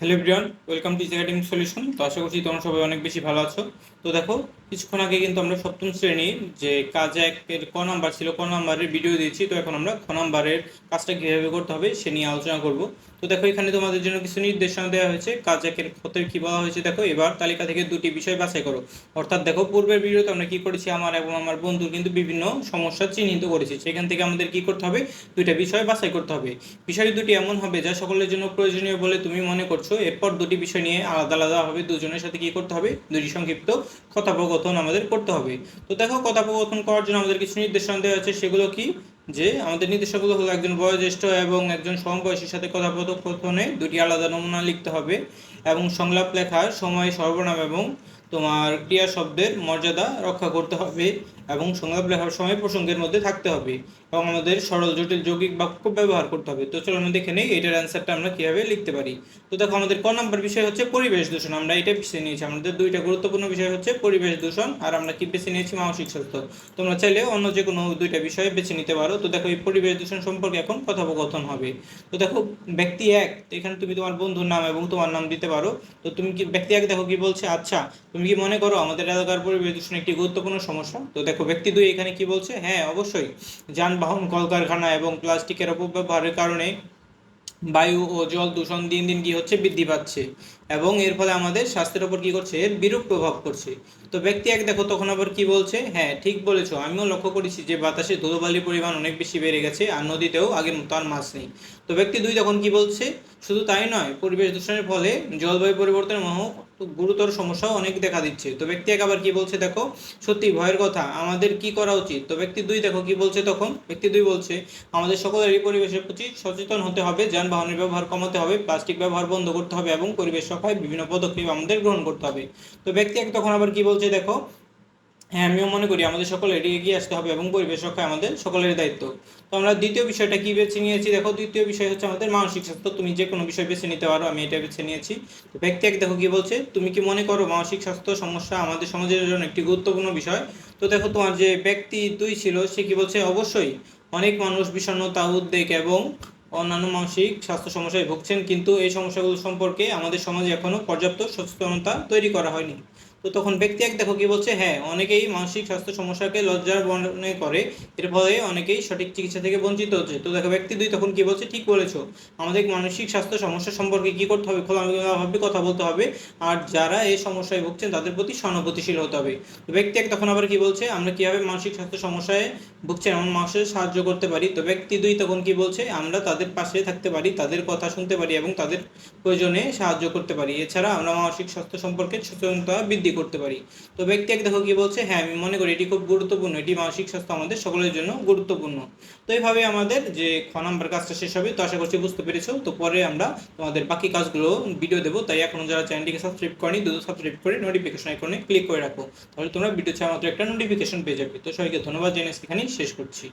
Hello everyone welcome to academic solution তো আশা করছি তোমরা সবাই অনেক বেশি ভালো আছো। তো দেখো, কিছুক্ষণ আগে কিন্তু আমরা সপ্তম শ্রেণির যে কাজ একের ক নাম্বার ছিল, ক নাম্বারের ভিডিও দিয়েছি। তো এখন আমরা খ নাম্বারের কাজটা কীভাবে করতে হবে সে নিয়ে আলোচনা করব। তো দেখো, এখানে তোমাদের জন্য কিছু নির্দেশনা দেওয়া হয়েছে। কাজ একের ক্ষতের কী বলা হয়েছে দেখো, এবার তালিকা থেকে দুটি বিষয় বাছাই করো। অর্থাৎ দেখো, পূর্বের ভিডিওতে আমরা কি করেছি, আমার এবং আমার বন্ধুর কিন্তু বিভিন্ন সমস্যা চিহ্নিত করেছি। সেখান থেকে আমাদের কি করতে হবে, দুইটা বিষয় বাছাই করতে হবে। বিষয় দুটি এমন হবে যা সকলের জন্য প্রয়োজনীয় বলে তুমি মনে করছ। এরপর দুটি বিষয় নিয়ে আলাদা আলাদাভাবে দুজনের সাথে কি করতে হবে? দুটি সংক্ষিপ্ত কথোপকথন আমাদের করতে হবে। তো দেখো, কথোপকথন করার জন্য আমাদের কিছু নির্দেশনা দেওয়া আছে। সেগুলো কি? যে আমাদের নির্দেশাগুলো হলো একজন বয়োজ্যেষ্ঠ এবং একজন সমবয়সীর সাথে কথোপকথনে দুটি আলাদা নমুনা লিখতে হবে এবং সংলাপ লেখার সময় সর্বনাম এবং তোমার ক্রিয়া শব্দের মর্যাদা রক্ষা করতে হবে এবং সংলাপ লেখার সময় প্রসঙ্গের মধ্যে থাকতে হবে এবং আমাদের সরল, জটিল, যৌগিক বাক্য ব্যবহার করতে হবে। তো চলো আমরা দেখে নেই এটার অ্যান্সারটা আমরা কীভাবে লিখতে পারি। তো দেখো আমাদের ক নম্বর বিষয় হচ্ছে পরিবেশ দূষণ। আমরা এটা বেছে নিয়েছি। আমাদের দুইটা গুরুত্বপূর্ণ বিষয় হচ্ছে পরিবেশ দূষণ আর আমরা কি বেছে নিয়েছি? মানসিক স্বাস্থ্য। তোমরা চাইলে অন্য যে কোনো দুইটা বিষয় বেছে নিতে পারো। তো দেখো এই পরিবেশ দূষণ সম্পর্কে এখন কথোপকথন হবে। তো দেখো, ব্যক্তি এক এখানে তুমি তোমার বন্ধুর নাম এবং তোমার নাম দিতে পারো। তো তুমি কি, ব্যক্তি এক দেখো কি বলছে আচ্ছা তুমি কি মনে করো আমাদের এলাকার পরিবেশ দূষণ একটি গুরুত্বপূর্ণ সমস্যা? তো দেখো, ব্যক্তি দুই এখানে কি বলছে? হ্যাঁ অবশ্যই। যানবাহন, কলকারখানা এবং প্লাস্টিকের অপব্যবহারের কারণে বায়ু ও জল দূষণ দিন দিন কি হচ্ছে? বৃদ্ধি পাচ্ছে। এবং এর ফলে আমাদের স্বাস্থ্যের ওপর কি করছে? এর বিরূপ প্রভাব পড়ছে। তো ব্যক্তি এক দেখো, তখন আবার কি বলছে? হ্যাঁ ঠিক বলেছ। আমিও লক্ষ্য করেছি যে বাতাসে ধুলোবালির পরিমাণ অনেক বেশি বেড়ে গেছে আর নদীতেও আগের মতো আর মাছ নেই। তো ব্যক্তি দুই তখন কি বলছে? শুধু তাই নয়, পরিবেশ দূষণের ফলে জলবায়ু পরিবর্তনের মহ গুরুতর সমস্যা অনেক দেখা দিচ্ছে। তো ব্যক্তি এক আবার কি বলছে, দেখো, সত্যি ভয়ের কথা, আমাদের কি করা উচিত? তো ব্যক্তি দুই, দেখো, কি বলছে তখন? ব্যক্তি দুই বলছে, আমাদের সকলের এই পরিবেশের প্রতি সচেতন হতে হবে, যানবাহনের ব্যবহার কমাতে হবে, প্লাস্টিক ব্যবহার বন্ধ করতে হবে এবং পরিবেশ রক্ষায় বিভিন্ন পদক্ষেপ আমাদের গ্রহণ করতে হবে। তো ব্যক্তি এক তখন আবার কি বলছে, দেখো হ্যাঁ আমিও মনে করি আমাদের সকলেরই এগিয়ে আসতে হবে এবং পরিবেশ রক্ষায় আমাদের সকলের দায়িত্ব। তো আমরা দ্বিতীয় বিষয়টা কি বেছে নিয়েছি? দেখো, দ্বিতীয় বিষয় হচ্ছে আমাদের মানসিক স্বাস্থ্য। তুমি যে কোনো বিষয় বেছে নিতে পারো, আমি এটা বেছে নিয়েছি। তো ব্যক্তি এক, দেখো কি বলছে? তুমি কি মনে করো মানসিক স্বাস্থ্য সমস্যা আমাদের সমাজের জন্য একটি গুরুত্বপূর্ণ বিষয়? তো দেখো, তোমার যে ব্যক্তি দুই ছিল, সে কি বলছে? অবশ্যই অনেক মানুষ বিষণ্ণতা, উদ্বেগ এবং অন্যান্য মানসিক স্বাস্থ্য সমস্যায় ভুগছেন। কিন্তু এই সমস্যাগুলো সম্পর্কে আমাদের সমাজে এখনও পর্যাপ্ত সচেতনতা তৈরি করা হয়নি। তো তখন ব্যক্তি এক দেখো কি বলছে হ্যাঁ অনেকেই মানসিক স্বাস্থ্য সমস্যাকে লজ্জার মনে করে, এর ফলে অনেকেই সঠিক চিকিৎসা থেকে বঞ্চিত হচ্ছে। তো দেখো, ব্যক্তি দুই তখন কি বলছে, ঠিক বলেছ। আমাদের মানসিক স্বাস্থ্য সমস্যা সম্পর্কে কি করতে হবে, খোলামেলাভাবে কথা বলতে হবে, আর যারা এই সমস্যায় ভুগছেন, তাদের প্রতি সহানুভূতিশীল হতে হবে। তো ব্যক্তি এক তখন আবার কি বলছে, আমরা কীভাবে মানসিক স্বাস্থ্য সমস্যায় ভুগছেন, এমন মানুষের সাহায্য করতে পারি? তো ব্যক্তি দুই তখন কি বলছে, আমরা তাদের পাশে থাকতে পারি, তাদের কথা শুনতে পারি এবং তাদের প্রয়োজনে সাহায্য করতে পারি। এছাড়া আমরা মানসিক স্বাস্থ্য সম্পর্কে সচেতনতা বৃদ্ধি করতে পারি। তো ব্যক্তি এক দেখো কি বলছে হ্যাঁ আমি মনে করি এটি খুব গুরুত্বপূর্ণ, এটি মানসিক স্বাস্থ্য আমাদের সকলের জন্য গুরুত্বপূর্ণ। তো এইভাবে আমাদের যে খ নাম্বার কাজটা শেষ হবে, তো আশা করছি বুঝতে পেরেছ। তো পরে আমরা তোমাদের বাকি কাজগুলো ভিডিও দেবো, তাই এখন যারা চ্যানেলটিকে সাবস্ক্রাইব করেনি, দ্রুত সাবস্ক্রাইব করে নোটিফিকেশন আইকনে ক্লিক করে রাখো। তাহলে তোমরা ভিডিও ছাড়া মাত্র একটা নোটিফিকেশন পেয়ে যাবে। তো সবাইকে ধন্যবাদ জেনে এখানেই শেষ করছি।